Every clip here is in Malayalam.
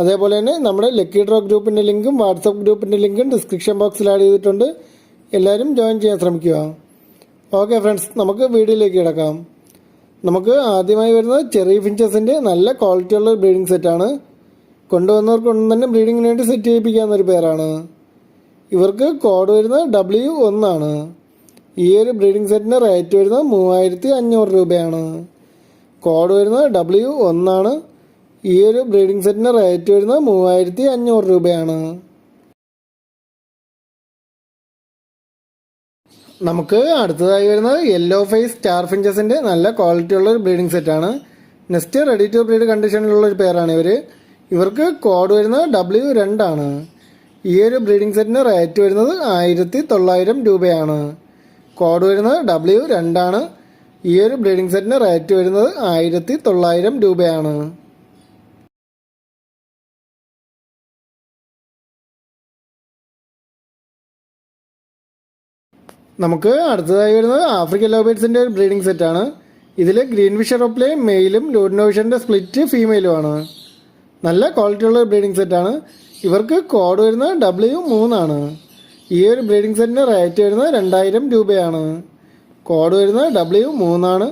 അതേപോലെ തന്നെ നമ്മുടെ ലക്കി ഡ്രോ ഗ്രൂപ്പിന്റെ ലിങ്കും വാട്സപ്പ് ഗ്രൂപ്പിന്റെ ലിങ്കും ഡിസ്ക്രിപ്ഷൻ ബോക്സിൽ ആഡ് ചെയ്തിട്ടുണ്ട്. എല്ലാവരും ജോയിൻ ചെയ്യാൻ ശ്രമിക്കുക. ഓക്കെ ഫ്രണ്ട്സ് നമുക്ക് വീഡിയോയിലേക്ക് കിടക്കാം. നമുക്ക് ആദ്യമായി വരുന്നത് ചെറിയ ഫിഞ്ചസിന്റെ നല്ല ക്വാളിറ്റിയുള്ള ബ്രീഡിംഗ് സെറ്റാണ് കൊണ്ടുവന്നവർക്കൊന്നും തന്നെ ബ്രീഡിങ്ങിന് വേണ്ടി സെറ്റ് ചെയ്യിപ്പിക്കാവുന്ന ഒരു പേരാണ്. ഇവർക്ക് കോഡ് വരുന്നത് ഡബ്ല്യു ഒന്നാണ് ഈ ഒരു ബ്രീഡിംഗ് സെറ്റിന്റെ റേറ്റ് വരുന്നത് മൂവായിരത്തി അഞ്ഞൂറ് രൂപയാണ്. കോഡ് വരുന്നത് ഡബ്ല്യു ഒന്നാണ് ഈ ഒരു ബ്രീഡിംഗ് സെറ്റിന് റേറ്റ് വരുന്നത് മൂവായിരത്തി അഞ്ഞൂറ് രൂപയാണ്. നമുക്ക് അടുത്തതായി വരുന്നത് യെല്ലോ ഫേസ് സ്റ്റാർ ഫിഞ്ചസിന്റെ നല്ല ക്വാളിറ്റി ഉള്ള ഒരു ബ്രീഡിംഗ് സെറ്റാണ് നെക്സ്റ്റ് റെഡി ടു ബ്രീഡ് കണ്ടീഷനിലുള്ള ഒരു പേരാണ് ഇവർ ഇവർക്ക് കോഡ് വരുന്നത് ഡബ്ല്യു രണ്ടാണ് ഈ ഒരു ബ്രീഡിംഗ് സെറ്റിന് റേറ്റ് വരുന്നത് ആയിരത്തി തൊള്ളായിരം രൂപയാണ്. കോഡ് വരുന്നത് ഡബ്ല്യു രണ്ടാണ് ഈ ഒരു ബ്രീഡിംഗ് സെറ്റിന് റേറ്റ് വരുന്നത് ആയിരത്തി തൊള്ളായിരം രൂപയാണ്. നമുക്ക് അടുത്തതായി വരുന്നത് ആഫ്രിക്കൻ ലോബേറ്റ്സിന്റെ ഒരു ബ്രീഡിംഗ് സെറ്റാണ് ഇതിൽ ഗ്രീൻ വിഷർ ഒപ്ലെ മെയിലും ലൂഡിനോ സ്പ്ലിറ്റ് സ്പ്ലിറ്റ് ഫീമെയിലുമാണ് നല്ല ക്വാളിറ്റി ക്വാളിറ്റിയുള്ള ബ്രീഡിംഗ് ആണ്. ഇവർക്ക് കോഡ് വരുന്നത് ഡബ്ല്യു മൂന്നാണ് ഈ ഒരു ബ്രീഡിംഗ് സെറ്റിന് റേറ്റ് വരുന്നത് രണ്ടായിരം രൂപയാണ്. കോഡ് വരുന്നത് ഡബ്ല്യു മൂന്നാണ്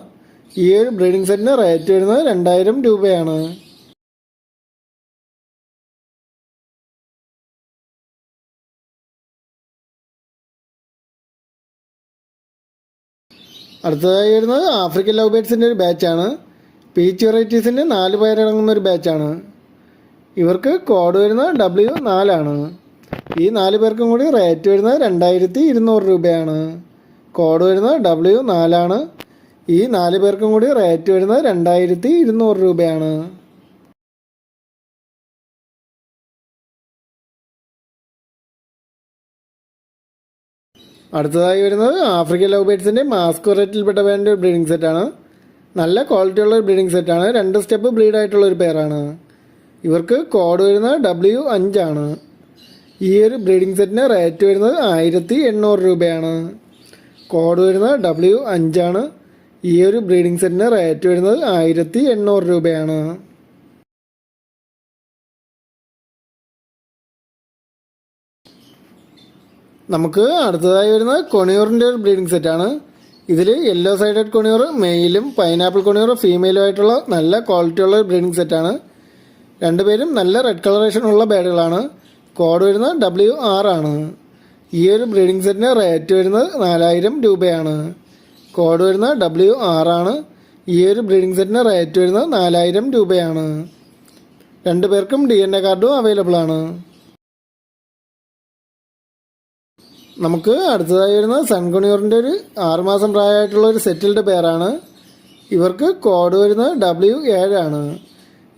ഈ ഒരു ബ്രീഡിംഗ് സെറ്റിന് റേറ്റ് വരുന്നത് രണ്ടായിരം രൂപയാണ്. അടുത്തതായി വരുന്നത് ആഫ്രിക്കൻ ലവ് ബേഡ്സിന്റെ ഒരു ബാച്ചാണ്. പീച്ച് വെറൈറ്റീസിന്റെ നാല് പേരടങ്ങുന്ന ഒരു ബാച്ചാണ്. ഇവർക്ക് കോഡ് വരുന്നത് ഡബ്ല്യു നാലാണ്. ഈ നാല് പേർക്കും കൂടി റേറ്റ് വരുന്നത് രണ്ടായിരത്തി ഇരുന്നൂറ് രൂപയാണ്. കോഡ് വരുന്നത് ഡബ്ല്യു നാലാണ്. ഈ നാല് പേർക്കും കൂടി റേറ്റ് വരുന്നത് രണ്ടായിരത്തി ഇരുന്നൂറ് രൂപയാണ്. അടുത്തതായി വരുന്നത് ആഫ്രിക്കൻ ലവ് ബേഡ്സിന്റെ മാസ്കുറേറ്റിൽപ്പെട്ട വേണ്ട ഒരു ബ്രീഡിംഗ് സെറ്റാണ് നല്ല ക്വാളിറ്റിയുള്ള ഒരു ബ്രീഡിംഗ് സെറ്റാണ് രണ്ട് സ്റ്റെപ്പ് ബ്രീഡ് ആയിട്ടുള്ള ഒരു പേരാണ് ഇവർക്ക് കോഡ് വരുന്നത് ഡബ്ല്യു അഞ്ചാണ് ഈ ഒരു ബ്രീഡിംഗ് സെറ്റിന് റേറ്റ് വരുന്നത് ആയിരത്തി എണ്ണൂറ് രൂപയാണ്. കോഡ് വരുന്നത് ഡബ്ല്യു അഞ്ചാണ് ഈ ഒരു ബ്രീഡിംഗ് സെറ്റിന് റേറ്റ് വരുന്നത് ആയിരത്തി എണ്ണൂറ് രൂപയാണ്. നമുക്ക് അടുത്തതായി വരുന്നത് കൊണിയൂറിന്റെ ഒരു ബ്രീഡിംഗ് സെറ്റാണ് ഇതിൽ യെല്ലോ സൈഡഡ് കൊണിയൂർ മെയിലും പൈനാപ്പിൾ കൊണിയൂർ ഫീമെയിലും ആയിട്ടുള്ള നല്ല ക്വാളിറ്റിയുള്ള ബ്രീഡിംഗ് സെറ്റാണ് രണ്ടുപേരും നല്ല റെഡ് കളറേഷൻ ഉള്ള ബേഡുകളാണ് കോഡ് വരുന്നത് ഡബ്ല്യു ആർ ആണ്. ഈ ഒരു ബ്രീഡിംഗ് സെറ്റിന് റേറ്റ് വരുന്നത് നാലായിരം രൂപയാണ്. കോഡ് വരുന്നത് ഡബ്ല്യു ആർ ആണ്. ഈ ഒരു ബ്രീഡിംഗ് സെറ്റിന് റേറ്റ് വരുന്നത് നാലായിരം രൂപയാണ്. രണ്ടു പേർക്കും ഡി എൻ എ കാർഡും അവൈലബിൾ ആണ്. നമുക്ക് അടുത്തതായി വരുന്ന സൺകുണിയൂറിന്റെ ഒരു ആറുമാസം പ്രായമായിട്ടുള്ള ഒരു സെറ്റിൽഡ് പേരാണ്. ഇവർക്ക് കോഡ് വരുന്നത് ഡബ്ല്യു ഏഴാണ്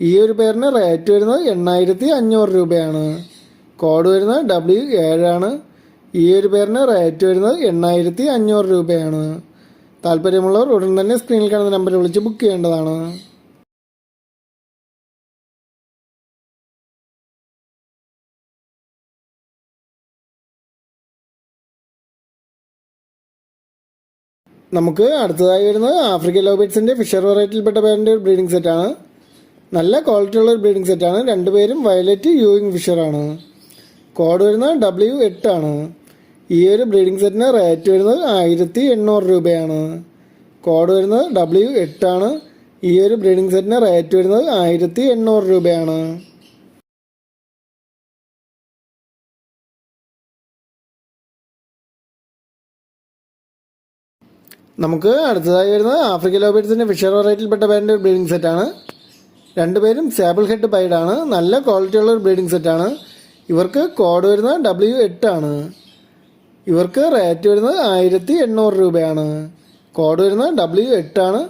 ഈ ഒരു പേരിന് റേറ്റ് വരുന്നത് എണ്ണായിരത്തി അഞ്ഞൂറ് രൂപയാണ്. കോഡ് വരുന്നത് ഡബ്ല്യു ഏഴാണ് ഈ ഒരു പേരിന് റേറ്റ് വരുന്നത് എണ്ണായിരത്തി അഞ്ഞൂറ് രൂപയാണ്. താല്പര്യമുള്ളവർ ഉടൻ തന്നെ സ്ക്രീനിൽ കാണുന്ന നമ്പറിൽ വിളിച്ച് ബുക്ക് ചെയ്യേണ്ടതാണ്. നമുക്ക് അടുത്തതായി വരുന്നത് ആഫ്രിക്കൻ ലോബേറ്റ്സിന്റെ ഫിഷർ വെറൈറ്റിയിൽപ്പെട്ട പേരിന്റെ ഒരു ബ്രീഡിംഗ് സെറ്റാണ് നല്ല ക്വാളിറ്റി ഉള്ള ഒരു ബ്രീഡിംഗ് സെറ്റാണ് രണ്ടുപേരും വയലറ്റ് യൂയിങ് ഫിഷറാണ് കോഡ് വരുന്നത് ഡബ്ല്യു എട്ടാണ് ഈ ഒരു ബ്രീഡിംഗ് സെറ്റിന് റേറ്റ് വരുന്നത് ആയിരത്തി എണ്ണൂറ് രൂപയാണ്. കോഡ് വരുന്നത് ഡബ്ല്യു എട്ടാണ് ഈ ഒരു ബ്രീഡിംഗ് സെറ്റിന് റേറ്റ് വരുന്നത് ആയിരത്തി എണ്ണൂറ് രൂപയാണ്. നമുക്ക് അടുത്തതായി വരുന്നത് ആഫ്രിക്കൻ ലോബേറ്റ്സിന്റെ ഫിഷർ വെറൈറ്റിയിൽപ്പെട്ട പേരിന്റെ ഒരു ബ്രീഡിംഗ് സെറ്റാണ് രണ്ടുപേരും സാബിൾ ഹെഡ് പൈഡാണ് നല്ല ക്വാളിറ്റി ഉള്ള ഒരു ബ്രീഡിംഗ് സെറ്റാണ് ഇവർക്ക് കോഡ് വരുന്നത് ഡബ്ല്യു എട്ടാണ് ഇവർക്ക് റേറ്റ് വരുന്നത് ആയിരത്തി എണ്ണൂറ് രൂപയാണ്. കോഡ് വരുന്നത് ഡബ്ല്യു എട്ടാണ്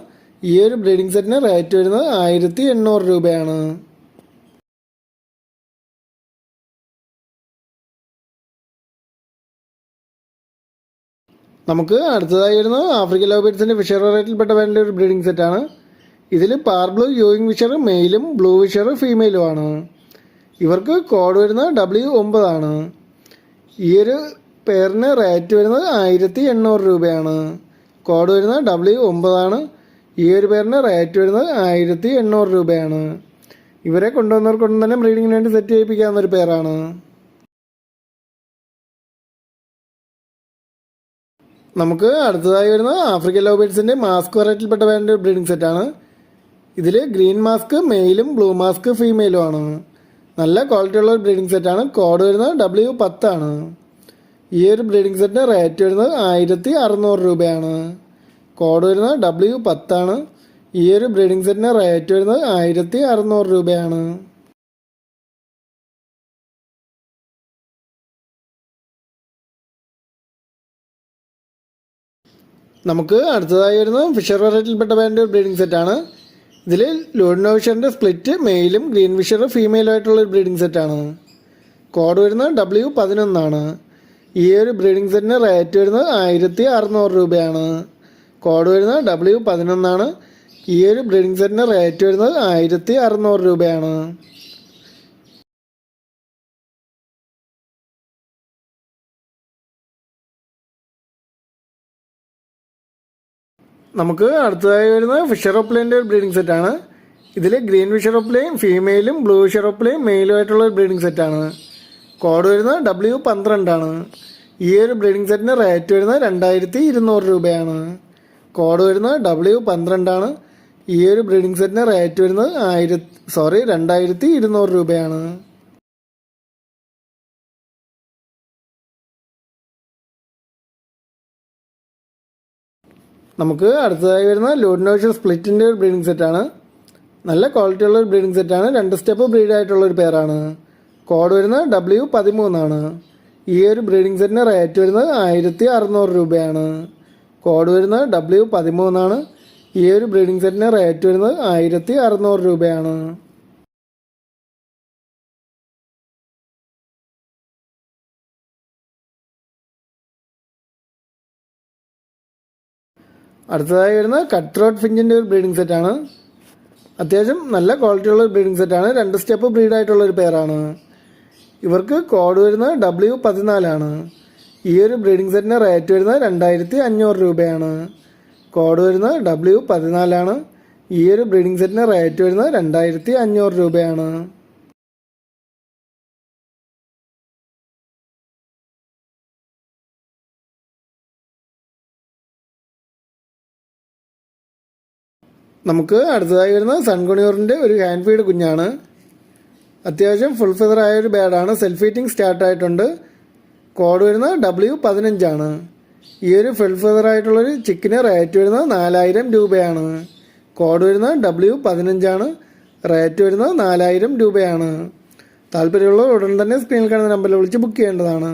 ഈ ഒരു ബ്രീഡിംഗ് സെറ്റിന് റേറ്റ് വരുന്നത് ആയിരത്തി എണ്ണൂറ് രൂപയാണ്. നമുക്ക് അടുത്തതായി വരുന്നത് ആഫ്രിക്കൻ ലവ് ബേഡ്സിന്റെ ഫിഷർ വെറൈറ്റിയിൽപ്പെട്ട വേണ്ട ഒരു ബ്രീഡിംഗ് സെറ്റാണ് ഇതിൽ പാർ ബ്ലൂ യൂയിങ് ഫിഷർ മെയിലും ബ്ലൂ ഫിഷർ ഫീമെയിലും ആണ്. ഇവർക്ക് കോഡ് വരുന്നത് ഡബ്ല്യു ഒമ്പതാണ് ഈ ഒരു പേരിന് റേറ്റ് വരുന്നത് ആയിരത്തി എണ്ണൂറ് രൂപയാണ് കോഡ് വരുന്നത് ഡബ്ല്യു ഒമ്പതാണ് ഈ ഒരു പേരിന് റേറ്റ് വരുന്നത് ആയിരത്തി എണ്ണൂറ് രൂപയാണ്. ഇവരെ കൊണ്ടുവന്നവർക്കൊന്നും തന്നെ ബ്രീഡിങ്ങിന് വേണ്ടി സെറ്റ് ചെയ്യിപ്പിക്കാവുന്ന ഒരു പേരാണ് നമുക്ക് അടുത്തതായി വരുന്നത് ആഫ്രിക്കൻ ലവ് ബേഡ്സിന്റെ മാസ്ക് വെറൈറ്റിയിൽപ്പെട്ട വേണ്ട ബ്രീഡിംഗ് സെറ്റാണ് ഇതിൽ ഗ്രീൻ മാസ്ക് മെയിലും ബ്ലൂ മാസ്ക് ഫീമെയിലും ആണ്. നല്ല ക്വാളിറ്റി ഉള്ള ഒരു ബ്രീഡിംഗ് സെറ്റാണ് കോഡ് വരുന്നത് ഡബ്ല്യു പത്താണ് ഈ ഒരു ബ്രീഡിംഗ് സെറ്റിന് റേറ്റ് വരുന്നത് ആയിരത്തി അറുന്നൂറ് രൂപയാണ്. കോഡ് വരുന്നത് ഡബ്ല്യു പത്താണ് ഈ ഒരു ബ്രീഡിംഗ് സെറ്റിന് റേറ്റ് വരുന്നത് ആയിരത്തി അറുന്നൂറ് രൂപയാണ്. നമുക്ക് അടുത്തതായി വരുന്നത് ഫിഷർ വെറൈറ്റിയിൽപ്പെട്ട ബാൻഡ് ബ്രീഡിംഗ് സെറ്റാണ് ഇതിൽ ലോഡിനോ ഫിഷറിന്റെ സ്പ്ലിറ്റ് മെയിലും ഗ്രീൻ ഫിഷർ ഫീമെയിലും ആയിട്ടുള്ള ഒരു ബ്രീഡിംഗ് സെറ്റാണ് കോഡ് വരുന്നത് ഡബ്ല്യു പതിനൊന്നാണ് ഈ ഒരു ബ്രീഡിംഗ് സെറ്റിന് റേറ്റ് വരുന്നത് ആയിരത്തി അറുന്നൂറ് രൂപയാണ്. കോഡ് വരുന്നത് ഡബ്ല്യു പതിനൊന്നാണ്. ഈ ഒരു ബ്രീഡിംഗ് സെറ്റിന് റേറ്റ് വരുന്നത് ആയിരത്തി അറുന്നൂറ് രൂപയാണ്. നമുക്ക് അടുത്തതായി വരുന്നത് ഫിഷർ ഓപ്ലേന്റെ ഒരു ബ്രീഡിംഗ് സെറ്റാണ് ഇതിൽ ഗ്രീൻ ഫിഷർ ഓപ്ലെയും ഫീമെയിലും ബ്ലൂ ഫിഷർ ഓപ്ലെയും മെയിലും ആയിട്ടുള്ള ഒരു ബ്രീഡിംഗ് സെറ്റാണ് കോഡ് വരുന്നത് ഡബ്ല്യു പന്ത്രണ്ടാണ് ഈ ഒരു ബ്രീഡിംഗ് സെറ്റിന് റേറ്റ് വരുന്നത് രണ്ടായിരത്തി ഇരുന്നൂറ് രൂപയാണ്. കോഡ് വരുന്നത് ഡബ്ല്യു പന്ത്രണ്ടാണ് ഈ ഒരു ബ്രീഡിംഗ് സെറ്റിന് റേറ്റ് വരുന്നത് ആയിരത്തി സോറി രണ്ടായിരത്തി ഇരുന്നൂറ് രൂപയാണ്. നമുക്ക് അടുത്തതായി വരുന്ന ലോഡിനോഷൻ സ്പ്ലിറ്റിന്റെ ഒരു ബ്രീഡിംഗ് സെറ്റാണ് നല്ല ക്വാളിറ്റി ഉള്ള ഒരു ബ്രീഡിംഗ് സെറ്റാണ് രണ്ട് സ്റ്റെപ്പ് ബ്രീഡ് ആയിട്ടുള്ള ഒരു പേരാണ് കോഡ് വരുന്നത് ഡബ്ല്യു പതിമൂന്നാണ് ഈ ഒരു ബ്രീഡിംഗ് സെറ്റിന് റേറ്റ് വരുന്നത് ആയിരത്തി അറുന്നൂറ് രൂപയാണ്. കോഡ് വരുന്നത് ഡബ്ല്യു പതിമൂന്നാണ് ഈ ഒരു ബ്രീഡിംഗ് സെറ്റിന് റേറ്റ് വരുന്നത് ആയിരത്തി അറുന്നൂറ് രൂപയാണ്. അടുത്തതായി വരുന്നത് കട്ട് ത്രോട്ട് ഫിഞ്ചിന്റെ ഒരു ബ്രീഡിംഗ് സെറ്റാണ് അത്യാവശ്യം നല്ല ക്വാളിറ്റി ഉള്ള ബ്രീഡിംഗ് സെറ്റാണ് രണ്ട് സ്റ്റെപ്പ് ബ്രീഡ് ആയിട്ടുള്ള ഒരു പേരാണ് ഇവർക്ക് കോഡ് വരുന്നത് ഡബ്ല്യു പതിനാലാണ് ഈ ഒരു ബ്രീഡിംഗ് സെറ്റിന് റേറ്റ് വരുന്നത് രണ്ടായിരത്തി അഞ്ഞൂറ് രൂപയാണ്. കോഡ് വരുന്നത് ഡബ്ല്യു പതിനാലാണ് ഈ ഒരു ബ്രീഡിംഗ് സെറ്റിന് റേറ്റ് വരുന്നത് രണ്ടായിരത്തി അഞ്ഞൂറ് രൂപയാണ്. നമുക്ക് അടുത്തതായി വരുന്ന സൺകുണിയൂറിന്റെ ഒരു ഹാൻഡ് ഫീഡ് കുഞ്ഞാണ്. അത്യാവശ്യം ഫുൾ ആയ ഒരു ബാഡാണ് സെൽഫ് ഹീറ്റിംഗ് സ്റ്റാർട്ട് ആയിട്ടുണ്ട്. കോഡ് വരുന്നത് ഡബ്ല്യു പതിനഞ്ചാണ് ഈ ഒരു ഫുൾ ഫെദർ ആയിട്ടുള്ളൊരു ചിക്കന് റേറ്റ് വരുന്നത് നാലായിരം രൂപയാണ്. കോഡ് വരുന്നത് ഡബ്ല്യു പതിനഞ്ചാണ് റേറ്റ് വരുന്നത് നാലായിരം രൂപയാണ്. താല്പര്യമുള്ളവർ ഉടൻ തന്നെ സ്ക്രീനിൽ കാണുന്ന നമ്പറിൽ വിളിച്ച് ബുക്ക് ചെയ്യേണ്ടതാണ്.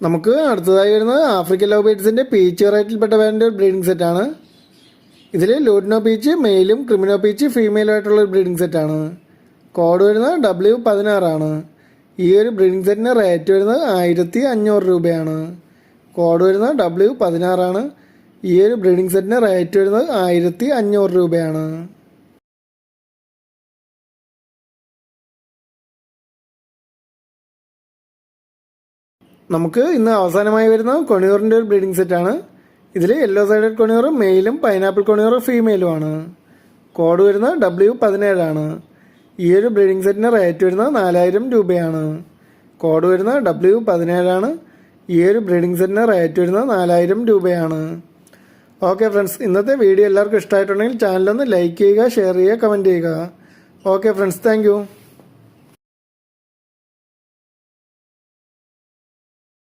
നമുക്ക് അടുത്തതായി വരുന്നത് ആഫ്രിക്കൻ ലവ് ബേഡ്സിന്റെ പീച്ച് വെറൈറ്റിയിൽപ്പെട്ട വേണ്ട ഒരു ബ്രീഡിംഗ് സെറ്റാണ് ഇതിൽ ലൂഡിനോ പീച്ച് മെയിലും ക്രിമിനോ പീച്ച് ഫീമെയിലും ആയിട്ടുള്ള ഒരു ബ്രീഡിംഗ് സെറ്റാണ് കോഡ് വരുന്നത് ഡബ്ല്യു പതിനാറാണ് ഈ ഒരു ബ്രീഡിംഗ് സെറ്റിന് റേറ്റ് വരുന്നത് ആയിരത്തി അഞ്ഞൂറ് രൂപയാണ്. കോഡ് വരുന്നത് ഡബ്ല്യു പതിനാറാണ് ഈ ഒരു ബ്രീഡിംഗ് സെറ്റിന് റേറ്റ് വരുന്നത് ആയിരത്തി അഞ്ഞൂറ് രൂപയാണ്. നമുക്ക് ഇന്ന് അവസാനമായി വരുന്ന കൊണിയൂറിന്റെ ഒരു ബ്രീഡിംഗ് ആണ്. ഇതിൽ യെല്ലോ സൈഡഡ് കൊണിയൂർ മെയിലും പൈനാപ്പിൾ കൊണിയൂർ ഫീമെയിലുമാണ് കോഡ് വരുന്ന ഡബ്ല്യു പതിനേഴാണ് ഈ ഒരു ബ്രീഡിംഗ് സെറ്റിന്റെ റേറ്റ് വരുന്ന നാലായിരം രൂപയാണ്. കോഡ് വരുന്ന ഡബ്ല്യു പതിനേഴാണ് ഈ ഒരു ബ്രീഡിംഗ് സെറ്റിന്റെ റേറ്റ് വരുന്ന നാലായിരം രൂപയാണ്. ഓക്കെ ഫ്രണ്ട്സ് ഇന്നത്തെ വീഡിയോ എല്ലാവർക്കും ഇഷ്ടമായിട്ടുണ്ടെങ്കിൽ ചാനലൊന്ന് ലൈക്ക് ചെയ്യുക ഷെയർ ചെയ്യുക കമന്റ് ചെയ്യുക. Okay friends thank